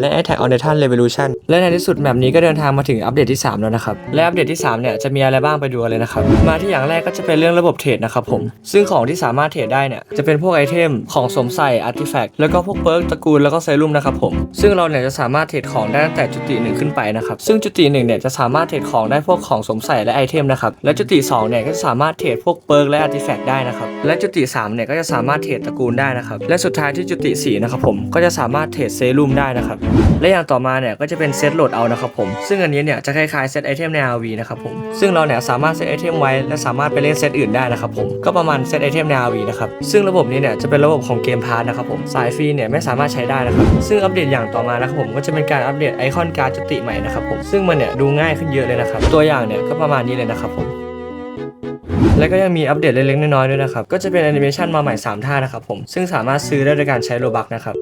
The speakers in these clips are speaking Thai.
และ Attack on Titan Revolution และในที่สุดแมปนี้ก็เดินทางมาถึงอัปเดตที่ 3 แล้วนะครับ และอัปเดตที่ 3 เนี่ยจะมีอะไรบ้างไปดูเลยนะครับ มาที่อย่างแรกก็จะเป็นเรื่องระบบเทรดนะครับผม ซึ่งของที่สามารถเทรดได้เนี่ยจะเป็นพวกไอเทมของสมใส่อาร์ติแฟกต์แล้วก็พวกเปิร์กตระกูลแล้วก็เซรุ่มนะครับผม ซึ่งเราเนี่ยจะสามารถเทรดของได้ตั้งแต่จุติหนึ่งขึ้นไปนะครับ ซึ่งจุติหนึ่งเนี่ยจะสามารถเทรดของได้พวกของสมใส่และไอเทมนะครับ และจุติสองเนี่ยก็จะสามารถเทรดพวกเปิร์กและอาร์ติแฟกต์ได้นะครับ และจุติสามเนี่ยก็จะสามารถเทรดตระกูลได้นะครับ และสุดท้ายที่จุติสี่นะครับผมก็จะสามารถเทรดเซรุ่มได้นะครับและอย่างต่อมาเนี่ยก็จะเป็นเซตโหลดเอานะครับผม ซึ่งอันนี้เนี่ยจะคล้ายๆเซตไอเทมใน RV นะครับผม ซึ่งเราเนี่ยสามารถเซตไอเทมไว้และสามารถไปเล่นเซตอื่นได้นะครับผม ก็ประมาณเซตไอเทมใน RV นะครับ ซึ่งระบบนี้เนี่ยจะเป็นระบบของเกมพาร์ทนะครับผม สายฟรีเนี่ยไม่สามารถใช้ได้นะครับ ซึ่งอัปเดตอย่างต่อมานะครับผมก็จะเป็นการอัปเดตไอคอนการ์ดจุติใหม่นะครับผม ซึ่งมันเนี่ยดูง่ายขึ้นเยอะเลยนะครับ ตัวอย่างเนี่ยก็ประมาณนี้เลยนะครับผม และก็ยังมีอัปเดตเล็กๆน้อยๆด้วยนะครับ ก็จะเป็นแอนิเมชันมาใหม่ 3 ท่านะครับผม ซึ่งสามารถซื้อได้โดยการใช้โลบักนะครับ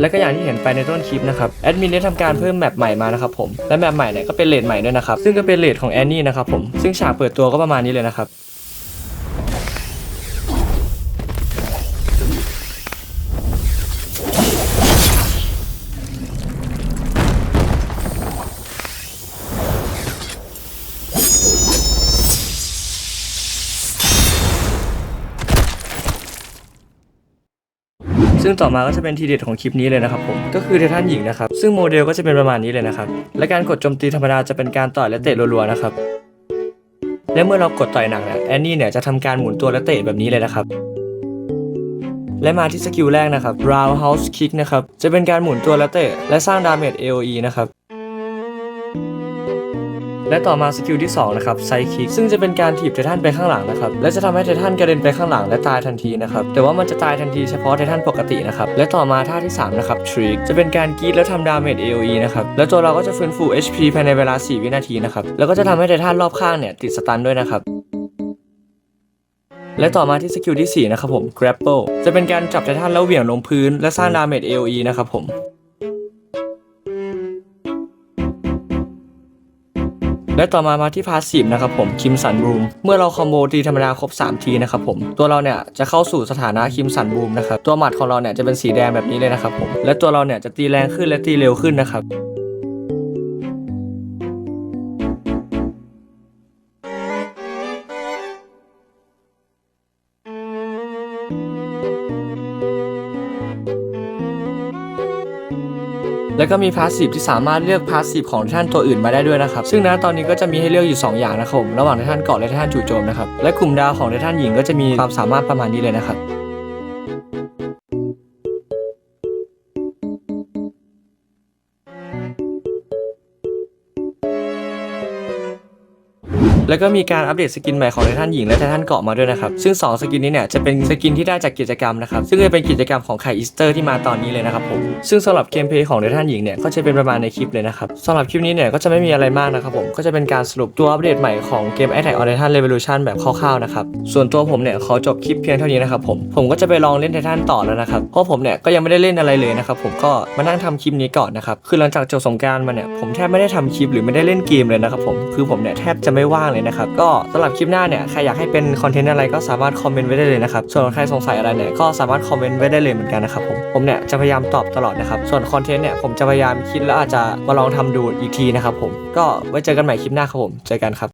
และก็อย่างที่เห็นไปในต้นคลิปนะครับ แอดมินได้ทำการเพิ่มแมปใหม่มานะครับผม และแมปใหม่เนี่ยก็เป็นเลดใหม่ด้วยนะครับ ซึ่งก็เป็นเลดของแอนนี่นะครับผม ซึ่งฉากเปิดตัวก็ประมาณนี้เลยนะครับ ซึ่งต่อมาก็จะเป็นทีเด็ดของคลิปนี้เลยนะครับผมก็คือไททันหญิงนะครับซึ่งโมเดลก็จะเป็นประมาณนี้เลยนะครับและการกดโจมตีธรรมดาจะเป็นการต่อยและเตะรัวๆนะครับและเมื่อเรากดต่อยหนักเนี่ยแอนนี่เนี่ยจะทำการหมุนตัวและเตะแบบนี้เลยนะครับและมาที่สกิลแรกนะครับ roundhouse kick นะครับจะเป็นการหมุนตัวและเตะและสร้างดาเมจ AOE นะครับ และต่อมาสกิลที่2นะครับไซคิกซึ่งจะเป็นการถีบไททันไปข้างหลังนะครับและจะทำให้ไททันกระเด็นไปข้างหลังและตายทันทีนะครับแต่ว่ามันจะตายทันทีเฉพาะไททันปกตินะครับและต่อมาท่าที่3นะครับทริกจะเป็นการกีดแล้วทำดาเมจ AOE นะครับแล้วตัวเราก็จะฟื้นฟู HP ภายในเวลา 4 วินาทีนะครับแล้วก็จะทำให้ไททันรอบข้างเนี่ยติดสตันด้วยนะครับและต่อมาที่สกิลที่4นะครับผม grapple จะเป็นการจับไททันแล้วเหวี่ยงลงพื้น และสร้างดาเมจ AOE นะครับผม และต่อมามาที่พาสซีฟนะครับผมคิมสันบูมเมื่อเราคอมโบตีธรรมดาครบ 3 ทีนะครับผมตัวเราเนี่ยจะเข้าสู่สถานะคิมสันบูมนะครับตัวหมัดของเราเนี่ยจะเป็นสีแดงแบบนี้เลยนะครับผมและตัวเราเนี่ยจะตีแรงขึ้นและตีเร็วขึ้นนะครับ แล้วก็มีพาสซีฟที่สามารถเลือกพาสซีฟของท่านตัวอื่นมาได้ด้วยนะครับ ซึ่งนะตอนนี้ก็จะมีให้เลือกอยู่ 2 อย่างนะครับระหว่างท่านเกาะและท่านจู่โจมนะครับ และกลุ่มดาวของท่านหญิงก็จะมีความสามารถประมาณนี้เลยนะครับ แล้วก็มีการอัปเดตสกินใหม่ของไททันหญิงและไททันเกาะมาด้วยนะครับ ซึ่ง 2 สกินนี้เนี่ยจะเป็นสกินที่ได้จากกิจกรรมนะครับ ซึ่งจะเป็นกิจกรรมของไข่อีสเตอร์ที่มาตอนนี้เลยนะครับผม ซึ่งสำหรับเกมเพลย์ของไททันหญิงเนี่ยก็จะเป็นประมาณในคลิปเลยนะครับสำหรับคลิปนี้เนี่ยก็จะไม่มีอะไรมากนะครับผม ก็จะเป็นการสรุปตัวอัปเดตใหม่ของเกม Attack on Titan Revolution แบบคร่าวๆนะครับส่วนตัวผมเนี่ยขอจบคลิปเพียงเท่านี้นะครับผมผมก็จะไปลองเล่นไททันต่อแล้วนะครับเพราะผมเนี่ยก็ยังไม่ได้เล่นอะไรเลยนะครับผมก็มานั่งทำคลิปนี้ก่อนนะครับคือหลังจากจบสงกรารมาเนี่ยผมแทบไม่ได้ทำคลิปหรือไม่ได้เล่นเกมเลยนะครับผมคือผมเนี่ยแทบจะไม่ว่างเลยนะครับ ก็สำหรับคลิปหน้าเนี่ยใครอยากให้เป็นคอนเทนต์อะไรก็สามารถคอมเมนต์ไว้ได้เลยนะครับ ส่วนใครสงสัยอะไรเนี่ยก็สามารถคอมเมนต์ไว้ได้เลยเหมือนกันนะครับผมผมเนี่ยจะพยายามตอบตลอดนะครับ ส่วนคอนเทนต์เนี่ยผมจะพยายามคิดแล้วอาจจะมาลองทำดูอีกทีนะครับผมก็ไว้เจอกันใหม่คลิปหน้าครับผมเจอกันครับ